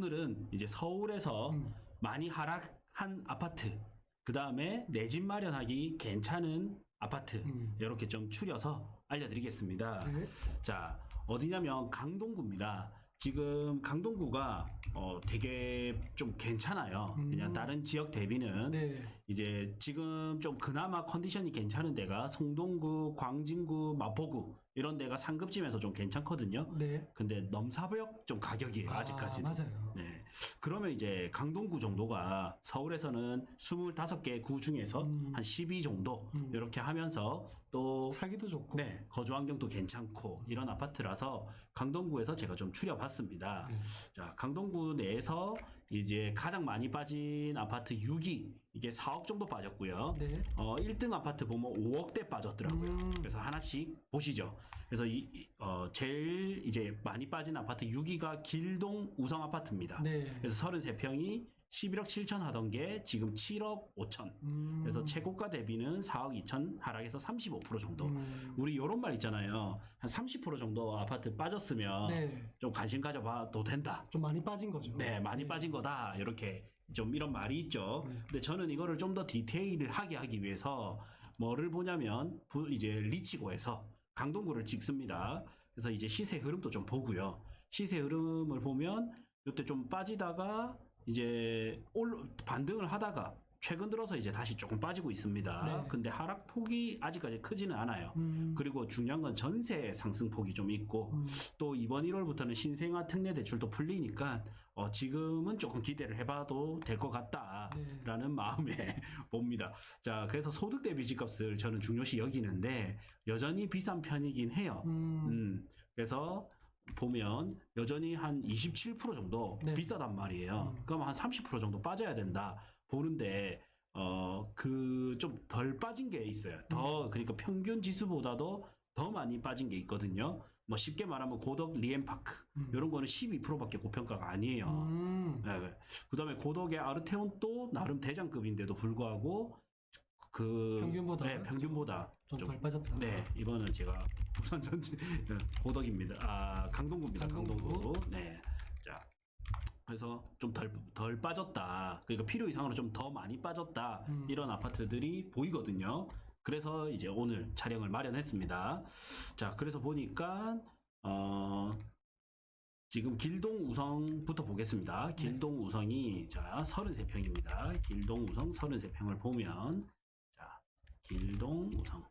오늘은 이제 서울에서 음. 많이 하락한 아파트, 그 다음에 내 집 마련하기 괜찮은 아파트, 음. 이렇게 좀 추려서 알려드리겠습니다. 네. 자, 어디냐면 강동구입니다. 지금 강동구가 어, 되게 좀 괜찮아요. 그냥 음. 다른 지역 대비는 네. 이제 지금 좀 그나마 컨디션이 괜찮은 데가 성동구, 광진구, 마포구 이런 데가 상급지면서 좀 괜찮거든요. 네. 근데 넘사벽 좀 가격이에요. 아, 맞아요. 네. 그러면 이제 강동구 정도가 서울에서는 25개 구 중에서 음. 한12 정도 음. 이렇게 하면서 또 살기도 좋고. 네, 거주 환경도 괜찮고 이런 아파트라서 강동구에서 제가 좀 추려봤습니다. 네. 자, 강동구 내에서 이제 가장 많이 빠진 아파트 6위 이게 4억 정도 빠졌고요. 네. 어, 1등 아파트 보면 5억대 빠졌더라고요. 음. 그래서 하나씩 보시죠. 그래서 이, 이- 어, 제일 이제 많이 빠진 아파트 6위가 길동 우성 아파트입니다. 네. 그래서 33평이 11억 7천 하던 게 지금 7억 5천. 음. 그래서 최고가 대비는 4억 2천 하락해서 35% 정도. 음. 우리 요런 말 있잖아요. 한 30% 정도 아파트 빠졌으면 네. 좀 관심 가져봐도 된다. 좀 많이 빠진 거죠. 네, 많이 빠진 거다. 이렇게 좀 이런 말이 있죠. 음. 근데 저는 이거를 좀 더 디테일하게 하기 위해서 뭐를 보냐면 부- 이제 리치고에서 강동구를 찍습니다. 그래서 이제 시세 흐름도 좀 보고요. 시세 흐름을 보면 이때 좀 빠지다가 이제 올 반등을 하다가 최근 들어서 이제 다시 조금 빠지고 있습니다. 네. 근데 하락 폭이 아직까지 크지는 않아요. 음. 그리고 중요한 건 전세 상승폭이 좀 있고 음. 또 이번 1월부터는 신생아 특례 대출도 풀리니까 어, 지금은 조금 기대를 해봐도 될 것 같다라는 마음에 봅니다. 자, 그래서 소득 대비 집값을 저는 중요시 여기는데 여전히 비싼 편이긴 해요. 음. 음, 그래서 보면 여전히 한 27% 정도 네. 비싸단 말이에요. 음. 그럼 한30% 정도 빠져야 된다 보는데 어 그 좀 덜 빠진 게 있어요. 더 음. 그러니까 평균 지수보다도 더 많이 빠진 게 있거든요. 뭐 쉽게 말하면 고덕 리엠파크 음. 이런 거는 12%밖에 고평가가 아니에요. 음. 네, 그다음에 고덕의 아르테온도 나름 대장급인데도 불구하고 그 평균보다 네, 평균보다 좀좀덜 빠졌다. 네, 이거는 제가 부산 전지 네, 고덕입니다. 아, 강동구입니다. 강동구. 강동구. 네. 자. 그래서 좀 덜 덜 빠졌다. 그러니까 필요 이상으로 좀 더 많이 빠졌다. 음. 이런 아파트들이 보이거든요. 그래서 이제 오늘 촬영을 마련했습니다. 자, 그래서 보니까 어 지금 길동 우성부터 보겠습니다. 길동 우성이 자 33평입니다. 길동 우성 33평을 보면 자 길동 우성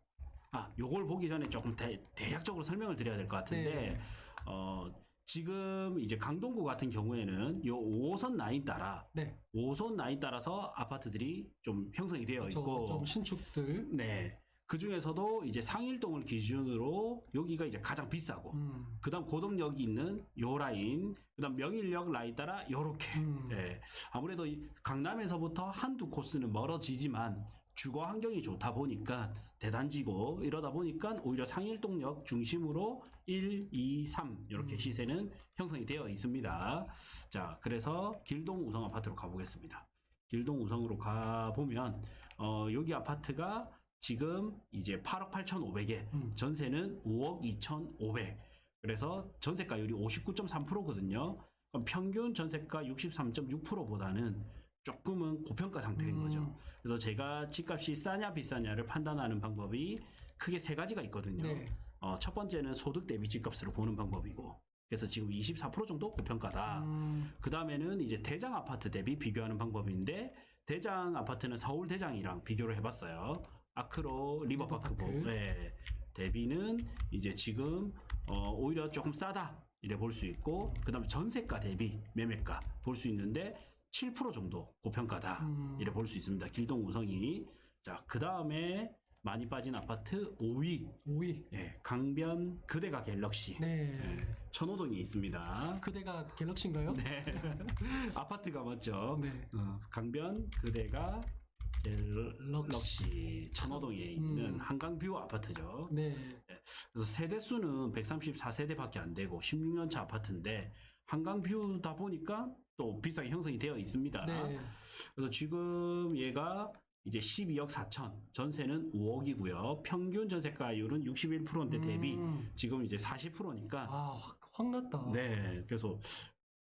아 요걸 보기 전에 조금 대, 대략적으로 설명을 드려야 될 것 같은데 네. 어 지금 이제 강동구 같은 경우에는 요 5호선 라인 따라 네. 5호선 라인 따라서 아파트들이 좀 형성이 되어 저, 있고 좀 신축들. 네. 그 중에서도 이제 상일동을 기준으로 여기가 이제 가장 비싸고 음. 그다음 고덕역이 있는 요 라인, 그다음 명일역 라인 따라 요렇게. 음. 예. 아무래도 이 강남에서부터 한두 코스는 멀어지지만 주거 환경이 좋다 보니까 대단지고 이러다 보니까 오히려 상일동역 중심으로 1, 2, 3 이렇게 음. 시세는 형성이 되어 있습니다. 자, 그래서 길동 우성 아파트로 가보겠습니다. 길동 우성으로 가 보면 어, 여기 아파트가 지금 이제 8억 8,500에 음. 전세는 5억 2,500. 그래서 전세가율이 59.3%거든요. 그럼 평균 전세가 63.6%보다는 조금은 고평가 상태인 음. 거죠. 그래서 제가 집값이 싸냐 비싸냐를 판단하는 방법이 크게 세 가지가 있거든요. 네. 어, 첫 번째는 소득 대비 집값으로 보는 방법이고, 그래서 지금 24% 정도 고평가다. 음. 그 다음에는 이제 대장 아파트 대비 비교하는 방법인데 대장 아파트는 서울 대장이랑 비교를 해봤어요. 아크로 리버파크 보 리버파크. 네. 대비는 이제 지금 어, 오히려 조금 싸다 이래 볼 수 있고 그 다음에 전세가 대비 매매가 볼 수 있는데 7% 정도 고평가다 음. 이래 볼 수 있습니다. 길동 우성이 자 그 다음에 많이 빠진 아파트 5위 5위. 예, 강변 그대가 갤럭시 네. 예, 천호동에 있습니다. 그대가 갤럭시인가요? 네. 아파트가 맞죠. 네. 어, 강변 그대가 갤럭시 천호동에 있는 음. 한강뷰 아파트죠. 네. 그래서 세대 수는 134세대밖에 안 되고 16년차 아파트인데 한강 뷰다 보니까 또 비싸게 형성이 되어 있습니다. 네. 그래서 지금 얘가 이제 12억 4천, 전세는 5억이고요. 평균 전세가율은 61%인데 대비 음. 지금 이제 40%니까 아, 확, 확 났다. 네, 그래서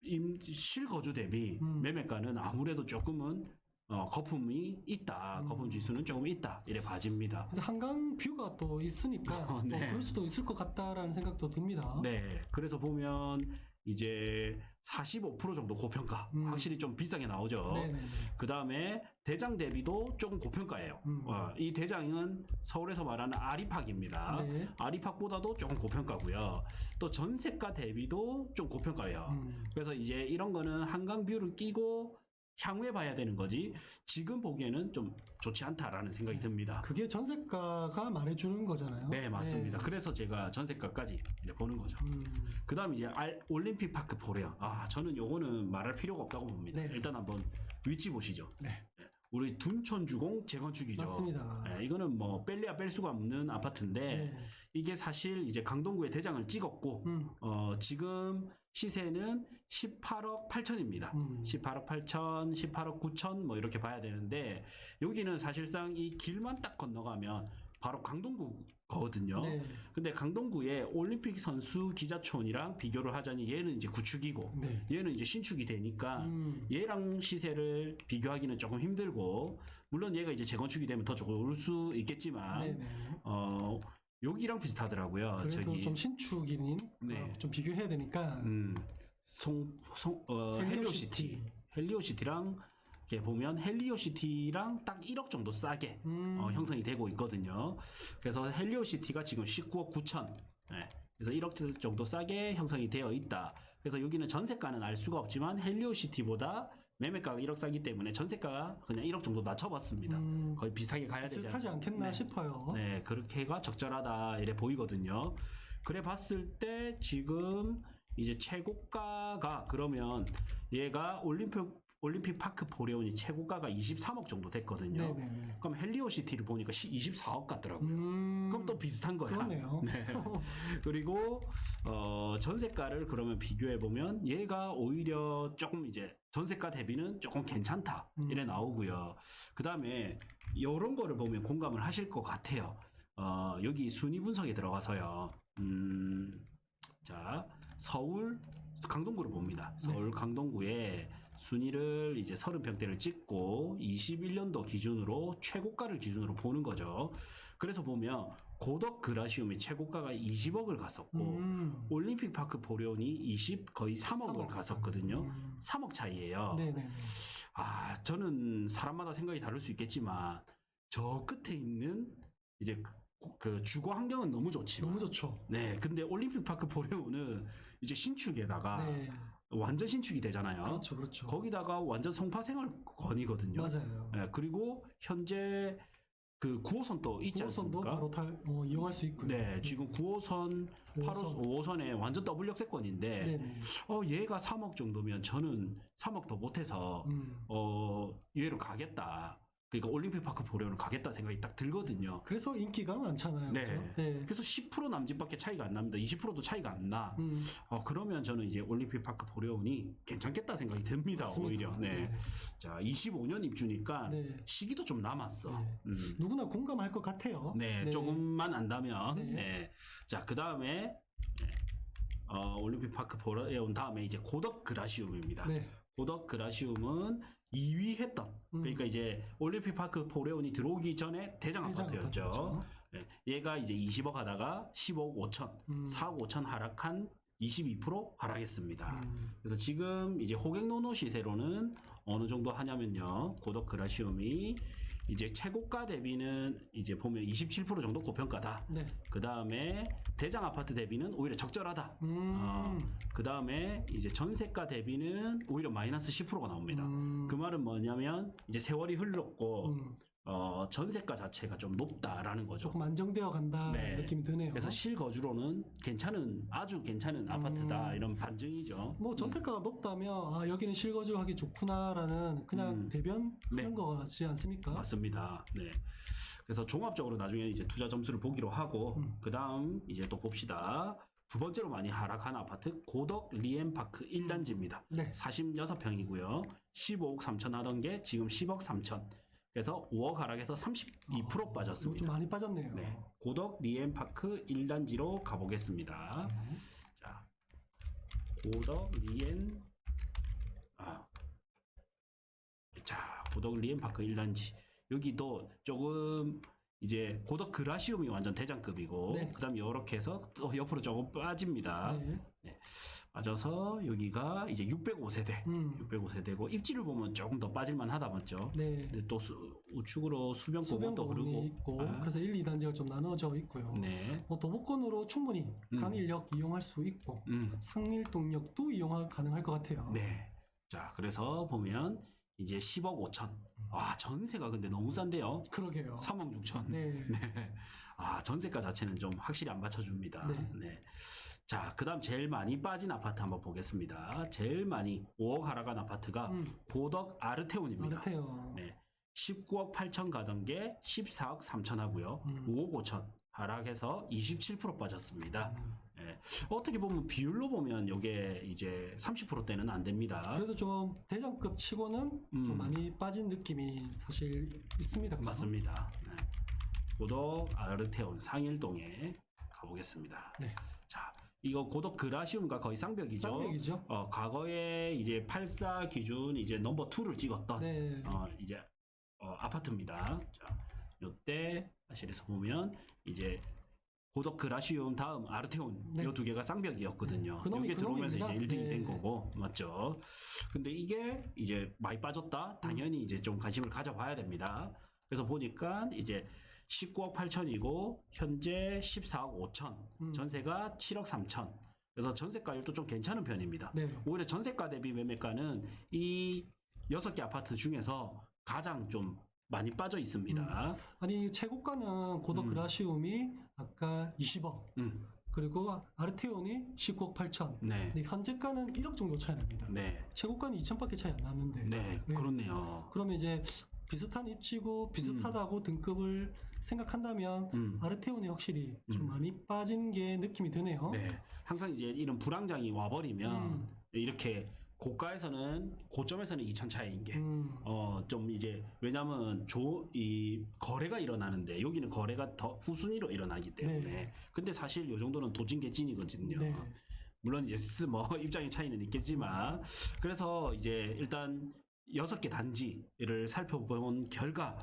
임, 실거주 대비 음. 매매가는 아무래도 조금은 어, 거품이 있다. 음. 거품 지수는 조금 있다. 이래 봐집니다. 근데 한강 뷰가 또 있으니까 어, 네. 뭐 그럴 수도 있을 것 같다라는 생각도 듭니다. 네. 그래서 보면 이제 45% 정도 고평가. 음. 확실히 좀 비싸게 나오죠. 그 다음에 대장 대비도 조금 고평가예요. 음. 어, 이 대장은 서울에서 말하는 아리팍입니다. 네. 아리팍보다도 조금 고평가고요. 또 전세가 대비도 좀 고평가예요. 음. 그래서 이제 이런 거는 한강 뷰를 끼고 향후에 봐야 되는 거지 지금 보기에는 좀 좋지 않다라는 생각이 듭니다. 그게 전세가가 말해주는 거잖아요. 네 맞습니다. 네. 그래서 제가 전세가까지 이제 보는 거죠. 음. 그다음 이제 알- 올림픽 파크 보래요. 아 저는 요거는 말할 필요가 없다고 봅니다. 네. 일단 한번 위치 보시죠. 네. 우리 둔촌주공 재건축이죠. 맞습니다. 네, 이거는 뭐 뺄래야 뺄 수가 없는 아파트인데 네. 이게 사실 이제 강동구에 대장을 찍었고 음. 어, 지금 시세는 18억 8천입니다. 음. 18억 8천, 18억 9천 뭐 이렇게 봐야 되는데 여기는 사실상 이 길만 딱 건너가면 바로 강동구 거거든요. 네. 근데 강동구에 올림픽 선수 기자촌이랑 비교를 하자니 얘는 이제 구축이고 네. 얘는 이제 신축이 되니까 음. 얘랑 시세를 비교하기는 조금 힘들고 물론 얘가 이제 재건축이 되면 더 좋을 수 있겠지만 네 네. 어 여기랑 비슷하더라고요. 그래도 저기 좀 신축인 네. 어, 좀 비교해야 되니까 음, 송, 송, 어, 헬리오시티. 헬리오시티랑 이렇게 보면 헬리오시티랑 딱 1억 정도 싸게 음. 어, 형성이 되고 있거든요. 그래서 헬리오시티가 지금 19억 9천. 네. 그래서 1억 정도 싸게 형성이 되어 있다. 그래서 여기는 전세가는 알 수가 없지만 헬리오시티보다 매매가가 1억 싸기 때문에 전세가가 그냥 1억 정도 낮춰봤습니다. 음. 거의 비슷하게 가야 되지 않- 않겠나 네. 싶어요. 네, 그렇게가 적절하다 이래 보이거든요. 그래 봤을 때 지금 이제 최고가가 그러면 얘가 올림픽 올림픽 파크 보레온이 최고가가 23억 정도 됐거든요. 네네네. 그럼 헬리오시티를 보니까 24억 같더라고요. 음. 그럼 또 비슷한 거야. 그렇네요. 네. 그리고 어, 전세가를 그러면 비교해 보면 얘가 오히려 조금 이제 전세가 대비는 조금 괜찮다 음. 이래 나오고요. 그 다음에 이런 거를 보면 공감을 하실 것 같아요. 어, 여기 순위 분석에 들어가서요. 음, 자 서울 강동구를 봅니다. 서울 강동구에 순위를 이제 30평대를 찍고 21년도 기준으로 최고가를 기준으로 보는 거죠. 그래서 보면 고덕 그라시움의 최고가가 20억을 갔었고 음. 올림픽 파크 보려니 20 거의 3억을 3억. 갔었거든요. 음. 3억 차이예요. 네네네. 아, 저는 사람마다 생각이 다를 수 있겠지만 저 끝에 있는 이제 그, 그 주거 환경은 너무 좋지만 너무 좋죠. 네, 근데 올림픽 파크 보려오는 이제 신축에다가 네. 완전 신축이 되잖아요. 그렇죠, 그렇죠. 거기다가 완전 성파 생활권이거든요. 맞아요. 네, 그리고 현재 그 9호선도 있지 9호선도 않습니까? 바로 탈, 어, 이용할 수 있고요. 네, 지금 9호선, 8호, 5호선에 완전 더블 역세권인데, 네네. 어, 얘가 3억 정도면 저는 3억 더 못해서, 음. 어, 얘로 가겠다. 그러니까 올림픽 파크 보려는 가겠다 생각이 딱 들거든요. 그래서 인기가 많잖아요. 네. 그렇죠? 네. 그래서 10% 남짓밖에 차이가 안 납니다. 20%도 차이가 안 나. 음, 어, 그러면 저는 이제 올림픽 파크 보려오니 괜찮겠다 생각이 듭니다. 맞습니다. 오히려. 네. 자, 25년 입주니까 네. 시기도 좀 남았어. 네. 음. 누구나 공감할 것 같아요. 네, 조금만 안다면. 네. 네. 자, 그 다음에 어, 올림픽 파크 보러에 온 다음에 이제 고덕 그라시움입니다. 네. 고덕 그라시움은 2위 했던 음. 그러니까 이제 올림픽 파크 보레온이 들어오기 전에 대장 대장 아파트였죠. 아파트죠. 네, 얘가 이제 20억 하다가 15억 5천, 음. 4억 5천 하락한 22% 하락했습니다. 음. 그래서 지금 이제 호갱노노 시세로는 어느 정도 하냐면요. 고덕 그라시움이 이제 최고가 대비는 이제 보면 27% 정도 고평가다. 네. 그 다음에 대장 아파트 대비는 오히려 적절하다. 음. 어, 그 다음에 이제 전세가 대비는 오히려 마이너스 10%가 나옵니다. 음. 그 말은 뭐냐면 이제 세월이 흘렀고 음. 어, 전세가 자체가 좀 높다라는 거죠. 조금 안정되어 간다 네. 느낌이 드네요. 그래서 실거주로는 괜찮은 아주 괜찮은 아파트다 음. 이런 반증이죠. 뭐 전세가가 높다면 아 여기는 실거주하기 좋구나라는 그냥 음. 대변하는 네. 거 같지 않습니까? 맞습니다. 네. 그래서 종합적으로 나중에 이제 투자 점수를 보기로 하고 음. 그 다음 이제 또 봅시다. 두 번째로 많이 하락한 아파트 고덕 리엠파크 1단지입니다. 네. 46평이고요. 15억 3천 하던 게 지금 10억 3천. 그래서 5억 하락해서 32% 어, 이거 좀 빠졌습니다. 많이 빠졌네요. 네. 고덕 리엠파크 1단지로 가보겠습니다. 네. 자, 고덕 리엠 아. 자, 고덕 리엠파크 1단지. 여기도 조금 이제 고덕 그라시움이 완전 대장급이고 네. 그다음 이렇게 해서 또 옆으로 조금 빠집니다. 네. 빠져서 여기가 이제 605세대. 음. 605세대고 입지를 보면 조금 더 빠질만 하다 맞죠? 네. 근데 또 수, 우측으로 수변 수변 고목도 도원이 흐르고 있고 아, 그래서 1, 2단지가 좀 나눠져 있고요. 네. 뭐 도보권으로 충분히 음. 강일역 이용할 수 있고 음. 상일동역도 이용 가능할 것 같아요. 네. 자, 그래서 보면 이제 10억 5천. 아, 전세가 근데 너무 싼데요. 그러게요. 3억 6천. 네. 네. 아, 전세가 자체는 좀 확실히 안 받쳐줍니다. 네. 네. 자, 그 다음 제일 많이 빠진 아파트 한번 보겠습니다. 제일 많이 5억 하락한 아파트가 음. 고덕 아르테온입니다. 아르테요. 네. 19억 8천 가던 게 14억 3천 하고요. 음. 5억 5천 하락해서 27% 빠졌습니다. 음. 예. 어떻게 보면 비율로 보면 이게 이제 30%대는 안 됩니다. 그래도 좀 대장급 치고는 음. 좀 많이 빠진 느낌이 사실 있습니다. 그죠? 맞습니다. 네. 고덕 아르테온 상일동에 가보겠습니다. 네. 자, 이거 고덕 그라시움과 거의 쌍벽이죠. 쌍벽이죠. 어, 과거에 이제 84 기준 이제 넘버 2를 찍었던 네. 어, 이제 어, 아파트입니다. 자, 요때 사실에서 보면 이제 고덕 그라시움 다음 아르테온 네. 요두 개가 쌍벽이었거든요. 네. 이게 들어오면서 이제 그놈입니다. 1등이 된 네. 거고 맞죠? 근데 이게 이제 많이 빠졌다. 당연히 이제 좀 관심을 가져봐야 됩니다. 그래서 보니까 이제 19억 8천이고 현재 14억 5천, 음. 전세가 7억 3천. 그래서 전세가율도 좀 괜찮은 편입니다. 네. 오히려 전세가 대비 매매가는 이 여섯 개 아파트 중에서 가장 좀 많이 빠져 있습니다. 아니 최고가는 고덕 음. 그라시움이 아까 20억 음, 그리고 아르테온이 19억 8천. 네, 근데 현재가는 1억 정도 차이 납니다. 네, 최고가는 2천밖에 차이 안 나는데. 네, 네. 그렇네요. 그러면 이제 비슷한 입지고 비슷하다고 등급을 생각한다면 음, 아르테온이 확실히 좀 음. 많이 빠진 게 느낌이 드네요. 네, 항상 이제 이런 불황장이 와버리면 음. 이렇게 고가에서는 고점에서는 2천 차이인 게. 음. 어, 좀 이제, 왜냐면, 조, 이, 거래가 일어나는데, 여기는 거래가 더 후순위로 일어나기 때문에. 네. 근데 사실 요 정도는 도찐개찐이거든요. 네. 물론 이제 스- 뭐 입장의 차이는 있겠지만 그래서 이제 일단 여섯 개 단지를 살펴본 결과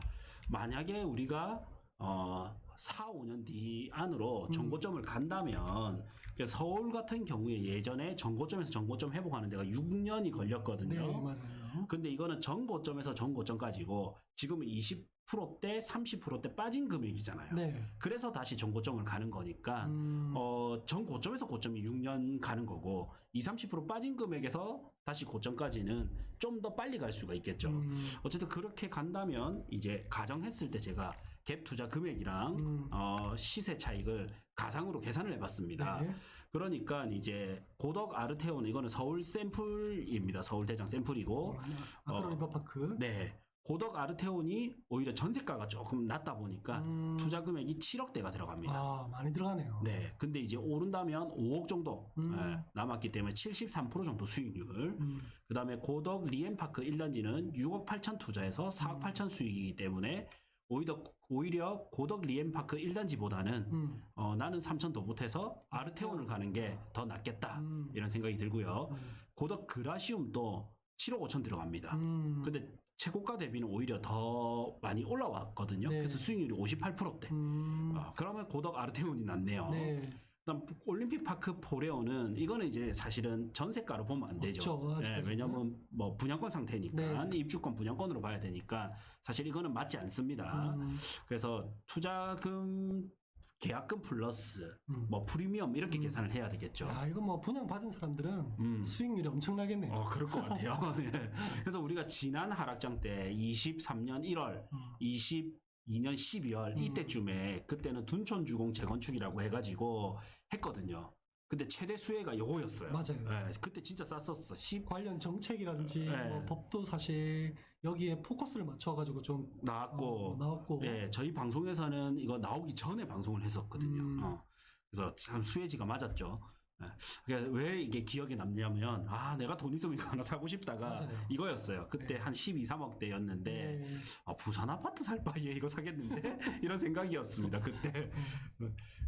만약에 우리가 어 4, 5년 뒤 안으로 음. 정고점을 간다면 서울 같은 경우에 예전에 정고점에서 정고점 회복하는 데가 6년이 네, 걸렸거든요. 맞아요. 근데 이거는 전고점에서 전고점까지고 지금은 20%대, 30%대 빠진 금액이잖아요. 네. 그래서 다시 전고점을 가는 거니까 음. 어, 전 고점에서 고점이 6년 가는 거고, 20, 30% 빠진 금액에서 다시 고점까지는 좀 더 빨리 갈 수가 있겠죠. 음. 어쨌든 그렇게 간다면, 이제 가정했을 때 제가 갭 투자 금액이랑, 음. 어, 시세 차익을 가상으로 계산을 해봤습니다. 네. 그러니까 이제 고덕 아르테온, 이거는 서울 샘플입니다. 서울 대장 샘플이고, 아크로니 어. 파크. 네. 고덕 아르테온이 오히려 전세가가 조금 낮다 보니까 음. 투자 금액이 7억대가 들어갑니다. 아, 많이 들어가네요. 네. 근데 이제 오른다면 5억 정도 음. 예, 남았기 때문에 73% 정도 수익률. 음. 그 다음에 고덕 리엠파크 1단지는 6억 8천 투자해서 4억 음. 8천 수익이기 때문에 오히려, 오히려 고덕 리엠파크 1단지보다는 음. 어, 나는 3천 더 못해서 아르테온을 가는 게 더 낫겠다. 음. 이런 생각이 들고요. 음. 고덕 그라시움도 7억 5천 들어갑니다. 음. 근데 최고가 대비는 오히려 더 많이 올라왔거든요. 네. 그래서 수익률이 58%대. 음. 어, 그러면 고덕 아르테온이 낫네요. 네. 그다음 올림픽 파크 포레오는 네. 이거는 이제 사실은 전세가로 보면 안 되죠. 그렇죠. 네, 왜냐하면 뭐 분양권 상태니까 네. 입주권 분양권으로 봐야 되니까 사실 이거는 맞지 않습니다. 음. 그래서 투자금 계약금 플러스 음. 뭐 프리미엄 이렇게 음. 계산을 해야 되겠죠. 아 이거 뭐 분양 받은 사람들은 음. 수익률이 엄청나겠네. 어 그럴 것 같아요. 네. 그래서 우리가 지난 하락장 때 23년 1월, 20 2년 12월 음. 이때쯤에 그때는 둔촌 주공 재건축이라고 해가지고 했거든요. 근데 최대 수혜가 요거였어요. 맞아요. 예, 그때 진짜 쌌었어. 10 관련 정책이라든지 네. 뭐 법도 사실 여기에 포커스를 맞춰가지고 좀 나왔고, 어, 나왔고 예, 저희 방송에서는 이거 나오기 전에 방송을 했었거든요. 음. 어. 그래서 참 수혜지가 맞았죠. 그러니까 왜 이게 기억에 남냐면 아 내가 돈 있으면 이거 하나 사고 싶다가 맞아요. 이거였어요. 그때 네. 한 12, 3억대였는데 네. 아, 부산 아파트 살 바에 이거 사겠는데 이런 생각이었습니다 그때.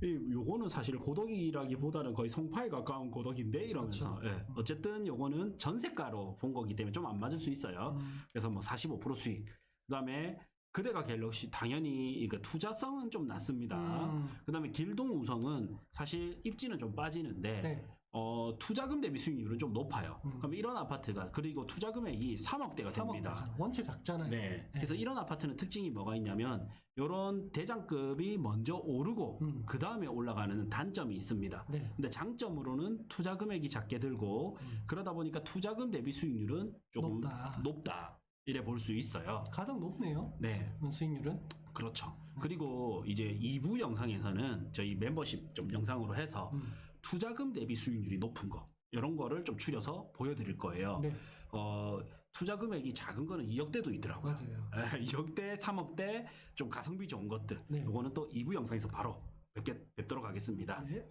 이 요거는 사실 고덕이라기보다는 거의 송파에 가까운 고덕인데 이러면서 그렇죠. 예. 어쨌든 요거는 전세가로 본 거기 때문에 좀 안 맞을 수 있어요. 음, 그래서 뭐 45% 수익. 그다음에 그대가 갤럭시 당연히 이거 투자성은 좀 낮습니다. 음, 그다음에 길동 우성은 사실 입지는 좀 빠지는데 네. 어, 투자금 대비 수익률은 좀 높아요. 음. 그럼 이런 아파트가 그리고 투자 금액이 3억대가 3억 됩니다. 되잖아. 원체 작잖아요. 네. 그래서 이런 아파트는 특징이 뭐가 있냐면 이런 대장급이 먼저 오르고 음. 그 다음에 올라가는 단점이 있습니다. 네. 근데 장점으로는 투자 금액이 작게 들고 음. 그러다 보니까 투자금 대비 수익률은 조금 높다. 높다. 이래 볼 수 있어요. 가장 높네요. 네. 수익률은. 그렇죠. 그리고 이제 2부 영상에서는 저희 멤버십 좀 영상으로 해서 음, 투자금 대비 수익률이 높은 거 이런 거를 좀 추려서 보여드릴 거예요. 네. 어, 투자 금액이 작은 거는 2억대도 있더라고요. 맞아요. 2억대, 3억대 좀 가성비 좋은 것들. 네. 이거는 또 2부 영상에서 바로 뵙게, 뵙도록 하겠습니다. 네.